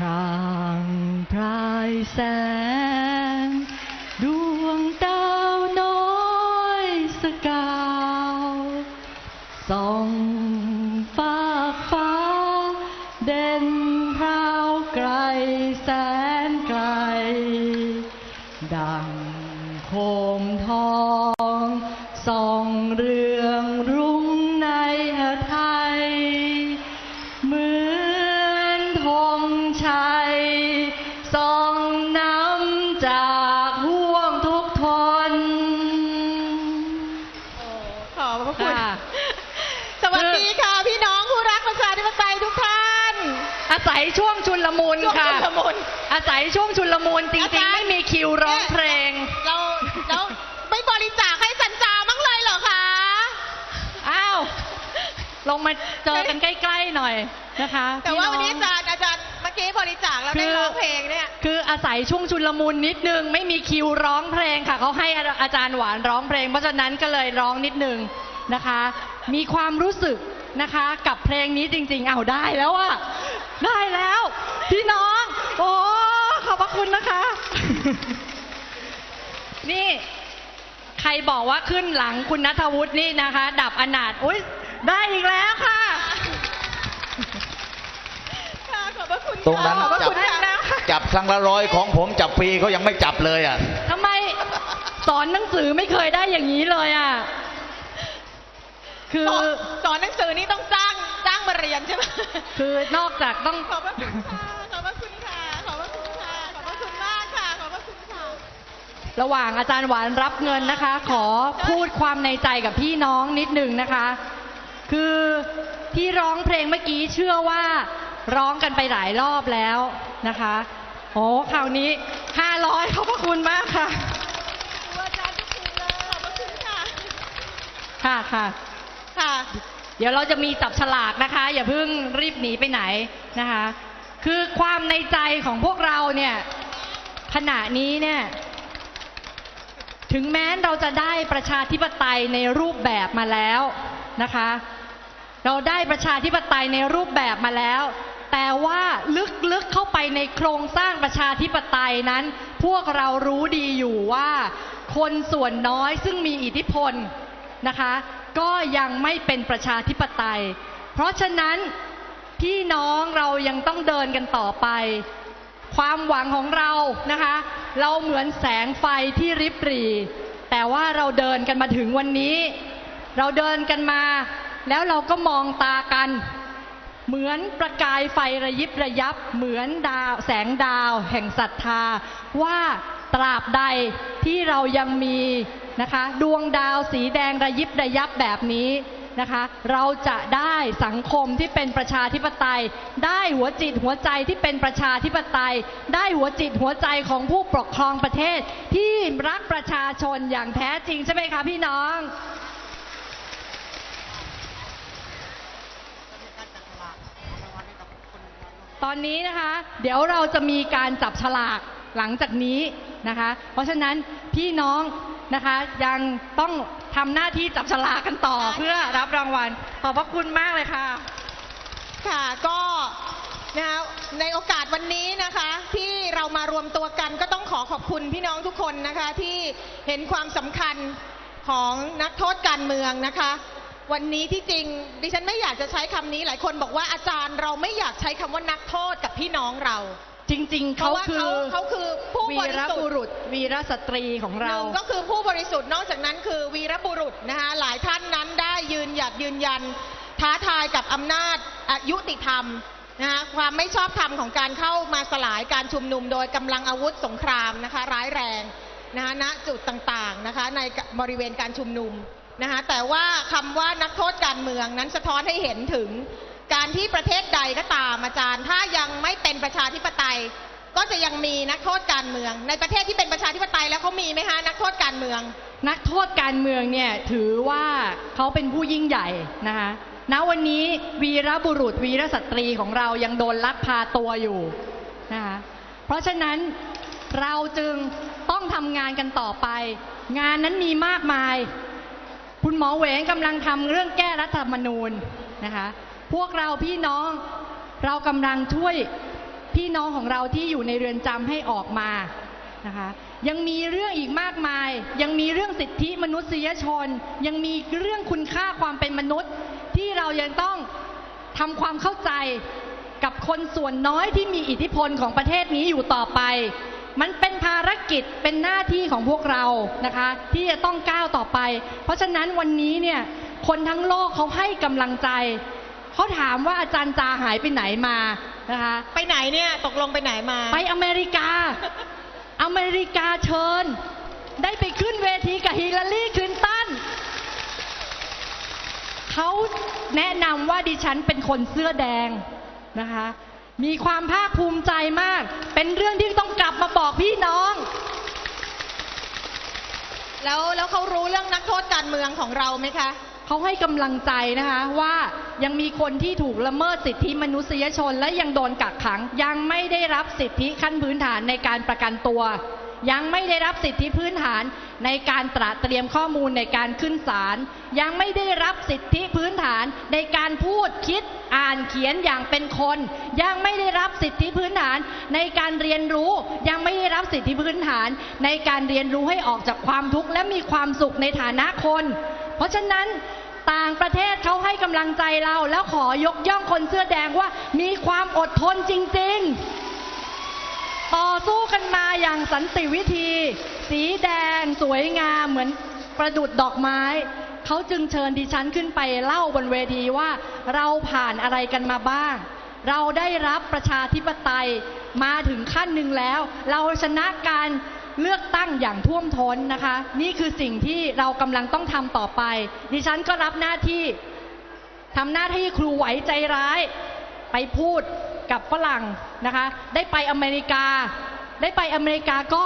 พรางพรายแสง อาศัยช่วงชุนลมุนช่วงค่ะ ชุลมุน อาศัยช่วงชุนลมุนจอาริงจารย์ๆไม่มีคิวร้องเพลงเราเราไม่บริจาคให้สันจามั้งเลยเหรอคะ อ้าวลงมาเจอกันใกล้ๆหน่อยนะคะแต่ว่าพี่วันนี้องอาจารย์อาจารย์เมื่อกี้บริจาคแล้วคืได้อร้องเพลงเนี่ย คืออาศัยช่วงชุนลมุนนิดนึง ไม่มีคิวร้องเพลงค่ะเขาให้อาจารย์หวานร้องเพลง เพราะฉะนั้นก็เลยร้องนิดนึงนะคะ มีความรู้สึก นะคะ กับเพลงนี้จริง ๆ เอาวได้แล้วอะได้แล้ว พี่น้อง โอ้ขอบพระคุณนะคะ นี่ ใครบอกว่าขึ้นหลังคุณนัทวุฒินี่นะคะ ดับอนาถอุ้ยได้อีกแล้วค่ะค่ะขอบพระคุณตรงนั้นค่ะขอบพระจับคุณค่ะ จับครั้งละร้อยของผมจับฟรีเขายังไม่จับเลยอะ ทำไมสอนหนังสือไม่เคยได้อย่างนี้เลยอะ คือสอนสอนหนังสือนี่ต้องจ้างจ้างมาเรียนใช่ไหมคือนอกจากต้อง ขอบพระคุณค่ะขอบพระคุณค่ะ ขอบพระคุณค่ะ ขอบพระคุณมากค่ะ ขอบพระคุณค่ะ ระหว่างอาจารย์หวานรับเงินนะคะ ขอพูดความในใจกับพี่น้องนิดนึงนะคะ คือที่ร้องเพลงเมื่อกี้เชื่อว่าร้องกันไปหลายรอบแล้วนะคะโอ้คราวนี้ 500ขอบพระคุณมากค่ะอาจารย์ทุกคนเลยขอบพระคุณค่ะ ค่ะค่ะค่ะ เดี๋ยวเราจะมีจับฉลากนะคะ อย่าเพิ่งรีบหนีไปไหนนะคะ คือความในใจของพวกเราเนี่ยขณะนี้เนี่ยถึงแม้เราจะได้ประชาธิปไตยในรูปแบบมาแล้วนะคะ เราได้ประชาธิปไตยในรูปแบบมาแล้ว แต่ว่าลึกๆเข้าไปในโครงสร้างประชาธิปไตยนั้น พวกเรารู้ดีอยู่ว่า คนส่วนน้อยซึ่งมีอิทธิพลนะคะ ก็ยังไม่เป็นประชาธิปไตย เพราะฉะนั้นพี่น้องเรายังต้องเดินกันต่อไป ความหวังของเรานะคะ เราเหมือนแสงไฟที่ริบหรี่ แต่ว่าเราเดินกันมาถึงวันนี้ เราเดินกันมา แล้วเราก็มองตากัน เหมือนประกายไฟระยิบระยับ เหมือนดาวแสงดาว แห่งศรัทธา ว่าตราบใดที่เรายังมี นะคะ ดวงดาวสีแดงระยิบระยับแบบนี้นะคะ เราจะได้สังคมที่เป็นประชาธิปไตย ได้หัวจิตหัวใจที่เป็นประชาธิปไตย ได้หัวจิตหัวใจของผู้ปกครองประเทศ ที่รักประชาชนอย่างแท้จริงใช่ไหมคะพี่น้องตอนนี้นะคะ เดี๋ยวเราจะมีการจับฉลากหลังจากนี้นะคะ เพราะฉะนั้นพี่น้อง นะคะ ยังต้องทำหน้าที่จับฉลากกันต่อเพื่อรับรางวัล ขอบพระคุณมากเลยค่ะ ค่ะก็นะคะในโอกาสวันนี้นะคะ ที่เรามารวมตัวกันก็ต้องขอขอบคุณพี่น้องทุกคนนะคะ ที่เห็นความสำคัญของนักโทษการเมืองนะคะ วันนี้ที่จริง ดิฉันไม่อยากจะใช้คำนี้หลายคนบอกว่าอาจารย์เราไม่อยากใช้คำว่านักโทษกับพี่น้องเรา จริงๆเพเขาราะว่าคือเขาเขาคือผู้วีบรริสุทบุธิ์รุษ วีรสตรีของหเรา นึ่งก็คือผู้บริสุทธิ์นอกจากนั้นคือวีรบุรุษนะคะหลายท่านนั้นได้ยืนหยัดยืนยัน ท้าทายกับอำนาจอายุติธรรมนะคะความไม่ชอบธรรมของการเข้ามาสลายการชุมนุมโดยกำลังอาวุธสงครามนะคะร้ายแรงนะคะณจุดต่างๆนะคะในบริเวณการชุมนุมนะคะแต่ว่าคำว่านักโทษการเมืองนั้นสะท้อนให้เห็นถึง การที่ประเทศใดก็ตามอาจารย์ ถ้ายังไม่เป็นประชาธิปไตย ก็จะยังมีนักโทษการเมือง ในประเทศที่เป็นประชาธิปไตยแล้วเขามีไหมคะนักโทษการเมือง นักโทษการเมืองเนี่ยถือว่าเขาเป็นผู้ยิ่งใหญ่นะคะณวันนี้วีรบุรุษวีรสตรีของเรายังโดนลักพาตัวอยู่นะคะเพราะฉะนั้นเราจึงต้องทำงานกันต่อไป งานนั้นมีมากมาย คุณหมอเหวงกำลังทำเรื่องแก้รัฐธรรมนูญนะคะ พวกเราพี่น้องเรากำลังช่วยพี่น้องของเราที่อยู่ในเรือนจำให้ออกมานะคะยังมีเรื่องอีกมากมาย ยังมีเรื่องสิทธิมนุษยชน ยังมีเรื่องคุณค่าความเป็นมนุษย์ ที่เรายังต้องทำความเข้าใจกับคนส่วนน้อยที่มีอิทธิพลของประเทศนี้อยู่ต่อไป มันเป็นภารกิจเป็นหน้าที่ของพวกเรานะคะ ที่จะต้องก้าวต่อไป เพราะฉะนั้นวันนี้เนี่ยคนทั้งโลกเขาให้กำลังใจ เขาถามว่าอาจารย์จาหายไปไหนมานะคะ ไปไหนเนี่ย ตกลงไปไหนมา ไปอเมริกา อเมริกาเชิญ ได้ไปขึ้นเวทีกับฮิลลารีคลินตันเขาแนะนำว่าดิฉันเป็นคนเสื้อแดงนะคะ มีความภาคภูมิใจมาก เป็นเรื่องที่ต้องกลับมาบอกพี่น้อง แล้วแล้วเขารู้เรื่องนักโทษการเมืองของเราไหมคะ เขาให้กำลังใจนะคะว่ายังมีคนที่ถูกละเมิดสิทธิมนุษยชน และยังโดนกักขัง ยังไม่ได้รับสิทธิขั้นพื้นฐานในการประกันตัว ยังไม่ได้รับสิทธิพื้นฐานในการตระเตรียมข้อมูลในการขึ้นศาลยังไม่ได้รับสิทธิพื้นฐานในการพูดคิดอ่านเขียนอย่างเป็นคน ยังไม่ได้รับสิทธิพื้นฐานในการเรียนรู้ ยังไม่ได้รับสิทธิพื้นฐานในการเรียนรู้ให้ออกจากความทุกข์และมีความสุขในฐานะคน เพราะฉะนั้น ต่างประเทศเขาให้กำลังใจเรา แล้วขอยกย่องคนเสื้อแดงว่ามีความอดทนจริง ๆ ต่อสู้กันมาอย่างสันติวิธี สีแดงสวยงามเหมือนประดุดดอกไม้เขาจึงเชิญดิฉันขึ้นไปเล่าบนเวทีว่า เราผ่านอะไรกันมาบ้าง เราได้รับประชาธิปไตยมาถึงขั้นหนึ่งแล้ว เราชนะการ เลือกตั้งอย่างท่วมท้นนะคะ นี่คือสิ่งที่เรากำลังต้องทำต่อไป ดิฉันก็รับหน้าที่ทำหน้าที่ครูไหวใจร้าย ไปพูดกับฝรั่งนะคะ ได้ไปอเมริกา ได้ไปอเมริกาก็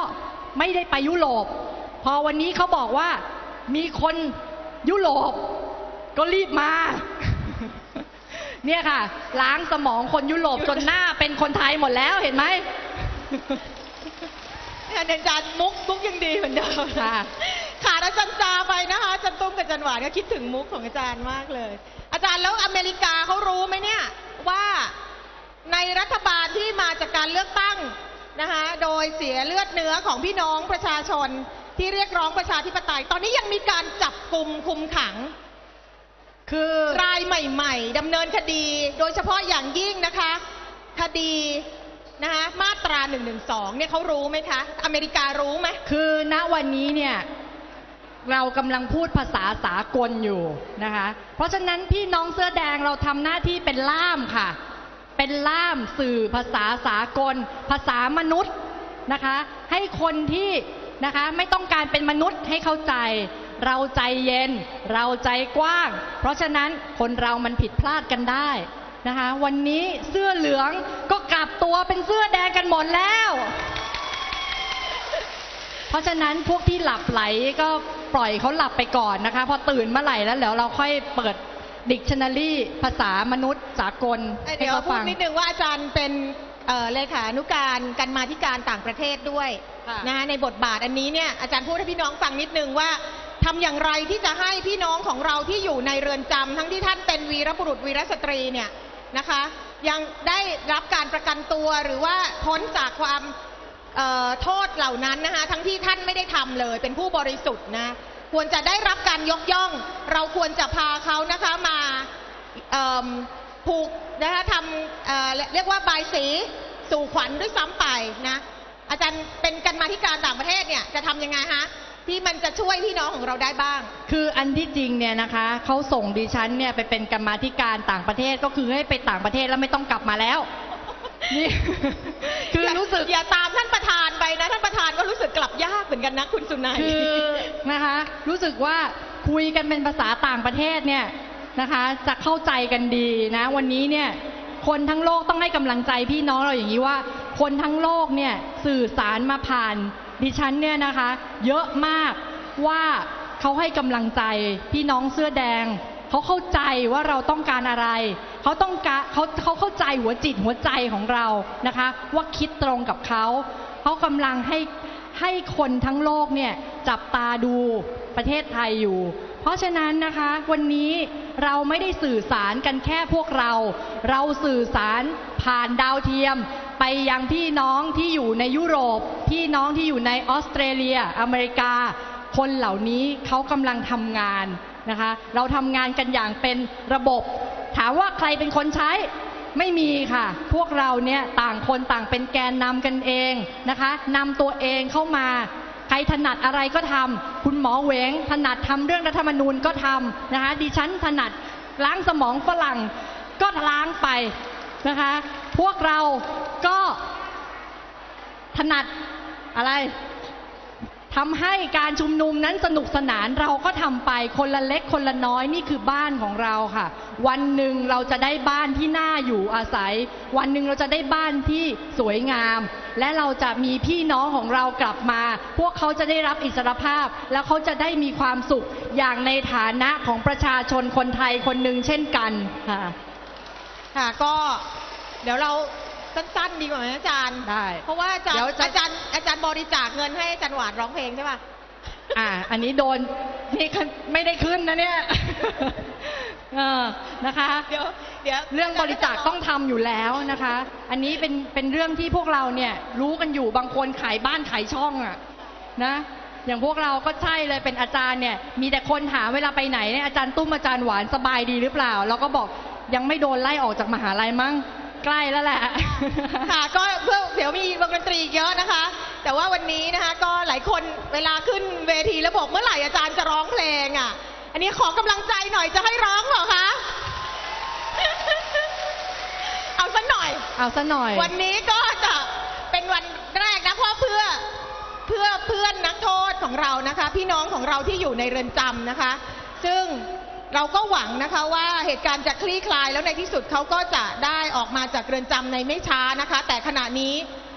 ไม่ได้ไปยุโรป พอวันนี้เขาบอกว่ามีคนยุโรปก็รีบมา เนี่ยค่ะ ล้างสมองคนยุโรปจนหน้าเป็นคนไทยหมดแล้วเห็นไหม อาจารย์มุกมุกยังดีเหมือนเดิมค่ะขาดอาจารย์จาไปนะคะอาจารย์ตุ้มกับอาจารย์หวานก็คิดถึงมุกของอาจารย์มากเลย อาจารย์แล้วอเมริกาเขารู้ไหมเนี่ยว่าในรัฐบาลที่มาจากการเลือกตั้งนะคะโดยเสียเลือดเนื้อของพี่น้องประชาชนที่เรียกร้องประชาธิปไตย ตอนนี้ยังมีการจับกลุ่มคุมขัง คือรายใหม่ ๆดำเนินคดี โดยเฉพาะอย่างยิ่งนะคะ คดี นะคะมาตรา1นึเนี่ยเขารู้ไหมคะ อเมริการู้ไหม คือณวันนี้เนี่ยเรากำลังพูดภาษาสากลอยู่นะคะ เพราะฉะนั้นพี่น้องเสื้อแดงเราทำหน้าที่เป็นล่ามค่ะ เป็นล่ามสื่อภาษาสากล ภาษามนุษย์นะคะ ให้คนที่นะคะไม่ต้องการเป็นมนุษย์ให้เข้าใจ เราใจเย็น เราใจกว้าง เพราะฉะนั้นคนเรามันผิดพลาดกันได้ นะคะ วันนี้เสื้อเหลืองก็กลับตัวเป็นเสื้อแดงกันหมดแล้ว เพราะฉะนั้นพวกที่หลับไหลก็ปล่อยเขาหลับไปก่อนนะคะ พอตื่นเมื่อไหร่แล้วเดี๋ยวเราค่อยเปิดดิกชันนารีภาษามนุษย์สากลให้เดี๋ยวเขาพูฟัดงนิดนึงว่าอาจารย์เป็นเอ่อเลขานุการกันมาธิการต่างประเทศด้วยค่ะนะคะในบทบาทอันนี้เนี่ยอาจารย์พูดให้พี่น้องฟังนิดนึงว่าทำอย่างไรที่จะให้พี่น้องของเราที่อยู่ในเรือนจำทั้งที่ท่านเป็นวีรบุรุษวีรสตรีเนี่ย นะคะ ยังได้รับการประกันตัวหรือว่าพ้นจากความโทษเหล่านั้นนะคะ ทั้งที่ท่านไม่ได้ทำเลย เป็นผู้บริสุทธิ์นะควรจะได้รับการยกย่อง เราควรจะพาเขานะคะมาผูกนะคะทำเเรียกว่าบายสีสู่ขวัญด้วยซ้ำไปนะอาจารย์เป็นกันมาธิการต่างประเทศเนี่ยจะทำยังไงฮะ ที่มันจะช่วยพี่น้องของเราได้บ้าง คืออันที่จริงเนี่ยนะคะเขาส่งดิฉันเนี่ยไปเป็นกรรมาธิการต่างประเทศก็คือให้ไปต่างประเทศแล้วไม่ต้องกลับมาแล้วนี่ คือรู้สึกอย่าตามท่านประธานไปนะ ท่านประธานก็รู้สึกกลับยากเหมือนกันนะคุณสุนัยคือนะคะ รู้สึกว่าคุยกันเป็นภาษาต่างประเทศเนี่ยนะคะ จะเข้าใจกันดีนะ วันนี้เนี่ยคนทั้งโลกต้องให้กำลังใจพี่น้องเราอย่างนี้ว่า คนทั้งโลกเนี่ยสื่อสารมาผ่าน ดิฉันเนี่ยนะคะ เยอะมากว่าเขาให้กำลังใจพี่น้องเสื้อแดง เขาเข้าใจว่าเราต้องการอะไร เขาต้องการเขาเขาเข้าใจหัวจิตหัวใจของเรานะคะ ว่าคิดตรงกับเขา เขากำลังให้ให้คนทั้งโลกเนี่ยจับตาดูประเทศไทยอยู่ เพราะฉะนั้นนะคะวันนี้เราไม่ได้สื่อสารกันแค่พวกเรา เราสื่อสารผ่านดาวเทียม ไปยังพี่น้องที่อยู่ในยุโรป พี่น้องที่อยู่ในออสเตรเลีย อเมริกา คนเหล่านี้เขากำลังทำงานนะคะ เราทำงานกันอย่างเป็นระบบ ถามว่าใครเป็นคนใช้ไม่มีค่ะ พวกเราเนี่ยต่างคนต่างเป็นแกนนำกันเองนะคะนำตัวเองเข้ามาใครถนัดอะไรก็ทำคุณหมอเวงถนัดทำเรื่องรัฐธรรมนูญก็ทำนะคะดิฉันถนัดล้างสมองฝรั่งก็ล้างไป นะคะ พวกเราก็ถนัดอะไรทำให้การชุมนุมนั้นสนุกสนานเราก็ทำไปคนละเล็กคนละน้อยนี่คือบ้านของเราค่ะ วันหนึ่งเราจะได้บ้านที่น่าอยู่อาศัย วันหนึ่งเราจะได้บ้านที่สวยงาม และเราจะมีพี่น้องของเรากลับมา พวกเขาจะได้รับอิสรภาพ แล้วเขาจะได้มีความสุขอย่างในฐานะของประชาชนคนไทยคนหนึ่งเช่นกันค่ะ ค่ะ ก็เดี๋ยวเราสั้นๆดีกว่าไหมอาจารย์ ได้ เพราะว่าอาจารย์เดี๋ยวจะอาจารย์อาจารย์บริจาคเงินให้อาจารย์หวานร้องเพลงใช่ป่ะ อ่า อันนี้โดนนี่ไม่ได้ขึ้นนะเนี่ย เออนะคะ เดี๋ยวเดี๋ยวเรื่องบริจาคต้องทำอยู่แล้วนะคะ อันนี้เป็นเป็นเรื่องที่พวกเราเนี่ยรู้กันอยู่บางคนขายบ้านขายช่องอะนะ อย่างพวกเราก็ใช่เลยเป็นอาจารย์เนี่ย มีแต่คนถามเวลาไปไหนเนี่ยอาจารย์ตุ้มอาจารย์หวานสบายดีหรือเปล่า เราก็บอก ยังไม่โดนไล่ออกจากมหาลัยมั้งใกล้แล้วแหละ ค่ะก็เพื่อเดี๋ยวมีวงดนตรีอีกเยอะนะคะ แต่ว่าวันนี้นะคะก็หลายคนเวลาขึ้นเวทีแล้วบอกเมื่อไหร่อาจารย์จะร้องเพลงอะ อันนี้ขอกำลังใจหน่อยจะให้ร้องเหรอคะ เอาสักหน่อย เอาซะหน่อย วันนี้ก็จะเป็นวันแรกนะเพราะเพื่อเพื่อเพื่อนนักโทษของเรานะคะ พี่น้องของเราที่อยู่ในเรือนจำนะคะ ซึ่ง เราก็หวังนะคะว่าเหตุการณ์จะคลี่คลายแล้วในที่สุดเขาก็จะได้ออกมาจากเรือนจำในไม่ช้านะคะ แต่ขณะนี้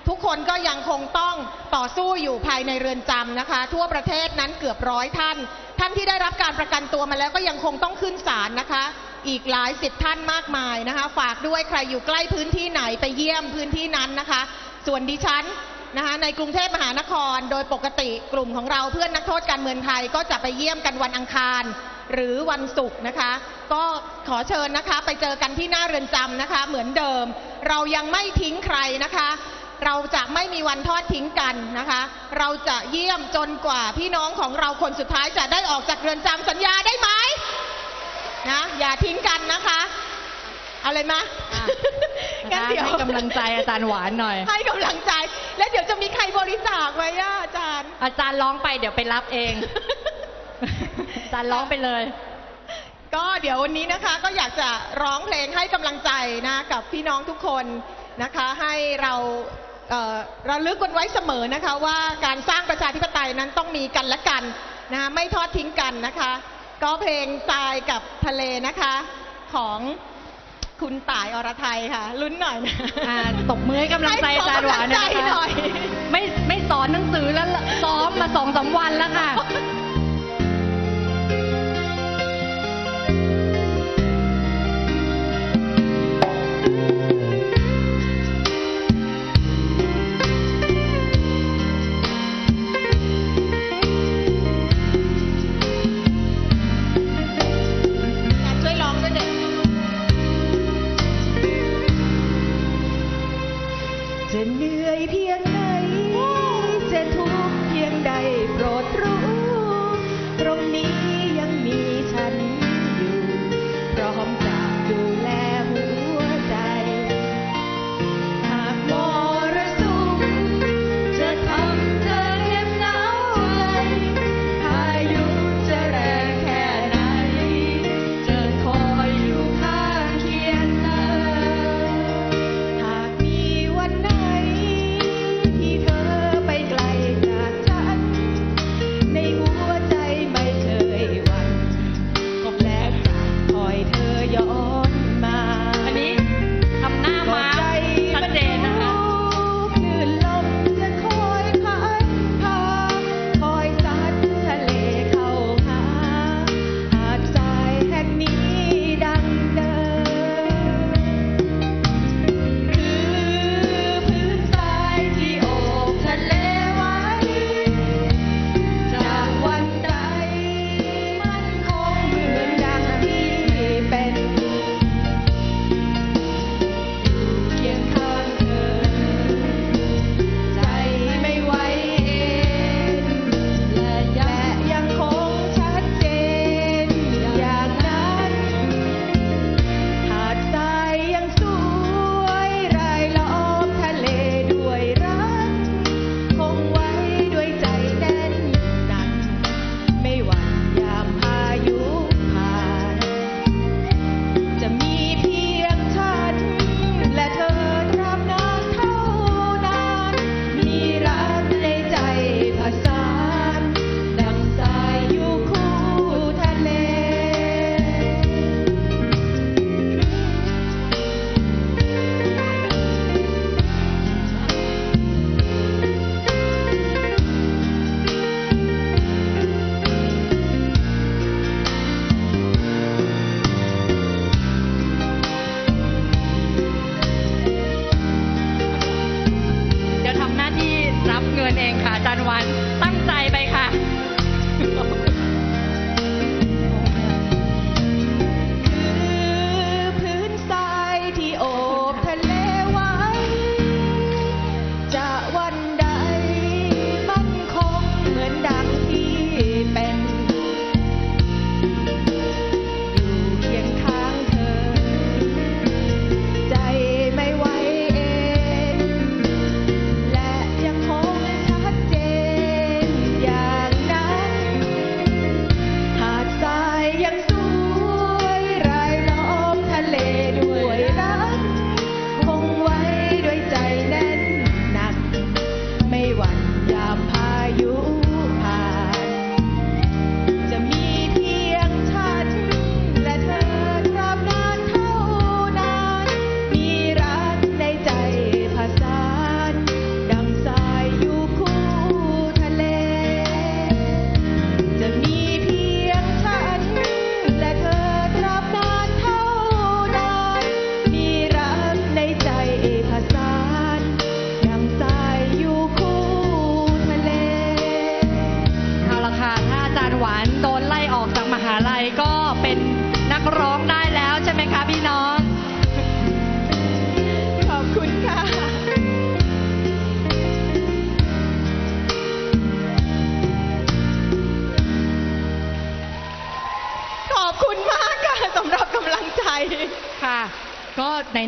ทุกคนก็ยังคงต้องต่อสู้อยู่ภายในเรือนจำนะคะ ทั่วประเทศนั้นเกือบร้อยท่าน ท่านที่ได้รับการประกันตัวมาแล้วก็ยังคงต้องขึ้นศาลนะคะ อีกหลายสิบท่านมากมายนะคะ ฝากด้วยใครอยู่ใกล้พื้นที่ไหนไปเยี่ยมพื้นที่นั้นนะคะ ส่วนดิฉันนะคะในกรุงเทพมหานคร โดยปกติกลุ่มของเราเพื่อนนักโทษการเมืองไทยก็จะไปเยี่ยมกันวันอังคาร หรือวันศุกร์นะคะ ก็ขอเชิญนะคะไปเจอกันที่หน้าเรือนจำนะคะ เหมือนเดิม เรายังไม่ทิ้งใครนะคะ เราจะไม่มีวันทอดทิ้งกันนะคะ เราจะเยี่ยมจนกว่าพี่น้องของเราคนสุดท้ายจะได้ออกจากเรือนจำสัญญาได้ไหมนะอย่าทิ้งกันนะคะเอาเลยมะอะงั้นเดี๋ยวให้กำลังใจอาจารย์หวานหน่อย ให้กำลังใจ แล้วเดี๋ยวจะมีใครบริจาคไหมอะอาจารย์ อาจารย์ร้องไปเดี๋ยวไปรับเองอา จารย์ร้องไปเลย ก็เดี๋ยววันนี้นะคะก็อยากจะร้องเพลงให้กำลังใจนะกับพี่น้องทุกคนนะคะ ให้เราเอ่อระลึกกันไว้เสมอนะคะ ว่าการสร้างประชาธิปไตยนั้นต้องมีกันและกันนะคะไม่ทอดทิ้งกันนะคะ ก็เพลงทรายกับทะเลนะคะของคุณต่ายอรไทยค่ะ ลุ้นหน่อยนะอ่าตบมือให้กำลังใจอาจารย์หวานหน่อยให้นะกำลังใจหน่คะอยไม่ไม่สอนหนังสือแล้วซ้อมมาสองสามวันแล้วค่ะ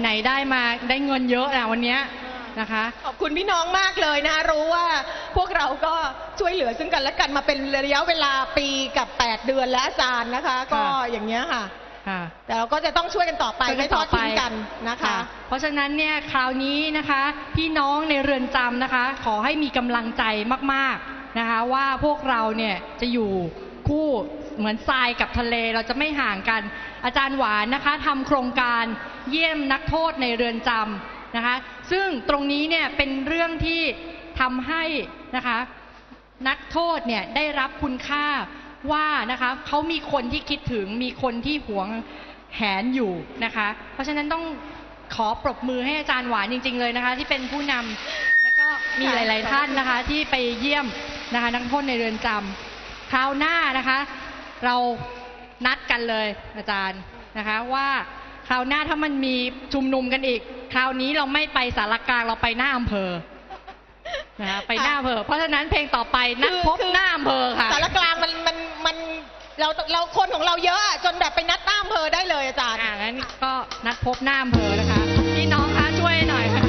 ไหนๆได้มาได้เงินเยอะนะวันเนี้ยนะคะ ขอบคุณพี่น้องมากเลยนะคะรู้ว่าพวกเราก็ช่วยเหลือซึ่งกันและกันมาเป็นระยะเวลาปีกับ 8 เดือนและอาจารย์นะคะ ก็อย่างเงี้ยค่ะ ค่ะแต่เราก็จะต้องช่วยกันต่อไปช่วยกันไม่ทอดต่อไปทิ้งกันนะคะ เพราะฉะนั้นเนี่ยคราวนี้นะคะ พี่น้องในเรือนจำนะคะ ขอให้มีกำลังใจมากๆนะคะ ว่าพวกเราเนี่ยจะอยู่คู่เหมือนทรายกับทะเลเราจะไม่ห่างกัน อาจารย์หวานนะคะทำโครงการ เยี่ยมนักโทษในเรือนจำนะคะ ซึ่งตรงนี้เนี่ยเป็นเรื่องที่ทำให้นะคะนักโทษเนี่ยได้รับคุณค่าว่านะคะเขามีคนที่คิดถึงมีคนที่หวงแหนอยู่นะคะ เพราะฉะนั้นต้องขอปรบมือให้อาจารย์หวานจริง ๆ เลยนะคะ ที่เป็นผู้นำแล้วก็มีหลาย ๆ ท่านนะคะ ที่ไปเยี่ยมนะคะนักโทษในเรือนจำคราวหน้านะคะ เรานัดกันเลยอาจารย์นะคะว่า คราวหน้าถ้ามันมีชุมนุมกันอีก คราวนี้เราไม่ไปสารกลางเราไปหน้าอำเภอนะคะไปหน้าอำเภอ เพราะฉะนั้นเพลงต่อไปนัดพบคือหน้าอำเภอค่ะ สารกลางมันมันมันเราเราคนของเราเยอะอะจนแบบไปนัดหน้าอำเภอได้เลยอาจารย์อ่างั้นก็นัดพบหน้าอำเภอนะคะพี่น้องคะช่วยหน่อยค่ะ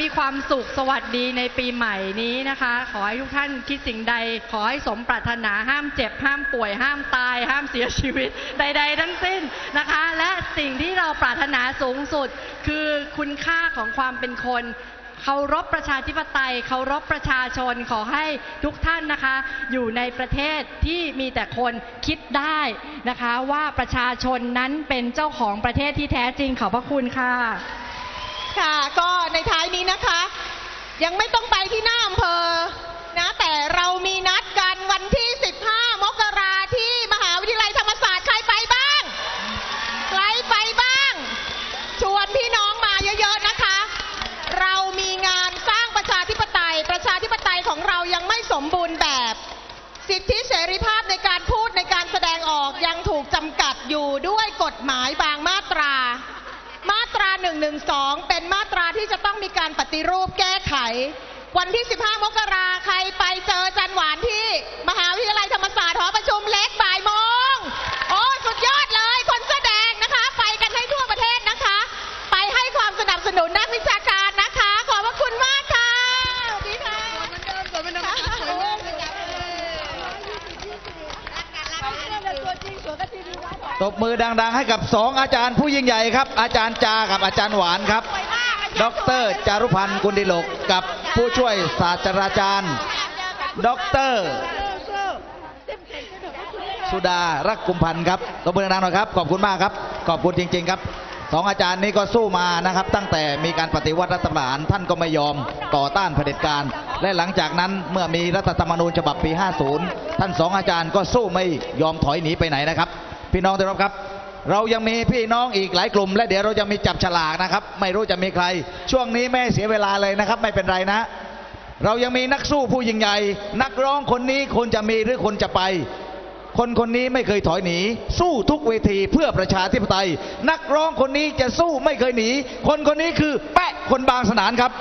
มีความสุขสวัสดีในปีใหม่นี้นะคะ ขอให้ทุกท่านคิดสิ่งใด ขอให้สมปรารถนาห้ามเจ็บ ห้ามป่วย ห้ามตาย ห้ามเสียชีวิตใด ๆ ทั้งสิ้นนะคะ และสิ่งที่เราปรารถนาสูงสุด คือคุณค่าของความเป็นคนเคารพประชาธิปไตยเคารพประชาชนขอให้ทุกท่านนะคะ อยู่ในประเทศที่มีแต่คนคิดได้นะคะ ว่าประชาชนนั้นเป็นเจ้าของประเทศที่แท้จริงขอบพระคุณค่ะ ค่ะ ก็ในท้ายนี้นะคะ ยังไม่ต้องไปที่หน้าอำเภอนะ แต่เรามีนัดกันวันที่ 15 มกราที่มหาวิทยาลัยธรรมศาสตร์ใครไปบ้างใครไปบ้าง ชวนพี่น้องมาเยอะๆนะคะ เรามีงานสร้างประชาธิปไตย ประชาธิปไตยของเรายังไม่สมบูรณ์แบบ สิทธิเสรีภาพในการพูดในการแสดงออกยังถูกจำกัดอยู่ด้วยกฎหมายบางมาตรามาตรา 112 เป็นมาตราที่จะต้องมีการปฏิรูปแก้ไข วันที่ 15 มกราใครไปเจอจันหวานที่ มหาวิทยาลัยธรรมศาสตร์หอประชุมเล็กบ่ายโมง โอ้สุดยอดเลย คนแสอแดงนะคะ ไปกันให้ทั่วประเทศนะคะ ไปให้ความสนับสนุนนักวิชาการนะคะ ขอบพระคุณมากค่ะสวัสดีค่ะ ตบมือดัง ๆ ให้กับสองอาจารย์ผู้ยิ่งใหญ่ครับ อาจารย์จากับอาจารย์หวานครับ ดรจารุพันธ์กุลดิโลกกับผู้ช่วยศาสตราจารย์ ดร สุดารักกุมพันธ์ครับตบมือดังๆหน่อยครับ ขอบคุณมากครับ ขอบคุณจริง ๆ ครับสองอาจารย์นี้ก็สู้มานะครับ ตั้งแต่มีการปฏิวัติรัฐประหารท่านก็ไม่ยอมต่อต้านเผด็จการ และหลังจากนั้นเมื่อมีรัฐธรรมนูญฉบับปี 50 ท่านสองอาจารย์ก็สู้ไม่ยอมถอยหนีไปไหนนะครับ พี่น้องที่เคารพครับ เรายังมีพี่น้องอีกหลายกลุ่ม และเดี๋ยวเราจะมีจับฉลากนะครับ ไม่รู้จะมีใคร ช่วงนี้ไม่เสียเวลาเลยนะครับ ไม่เป็นไรนะ เรายังมีนักสู้ผู้ยิ่งใหญ่ นักร้องคนนี้คนจะมีหรือคนจะไป คนคนนี้ไม่เคยถอยหนี สู้ทุกเวทีเพื่อประชาธิปไตย นักร้องคนนี้จะสู้ไม่เคยหนี คนคนนี้คือแปะคนบางสนานครับ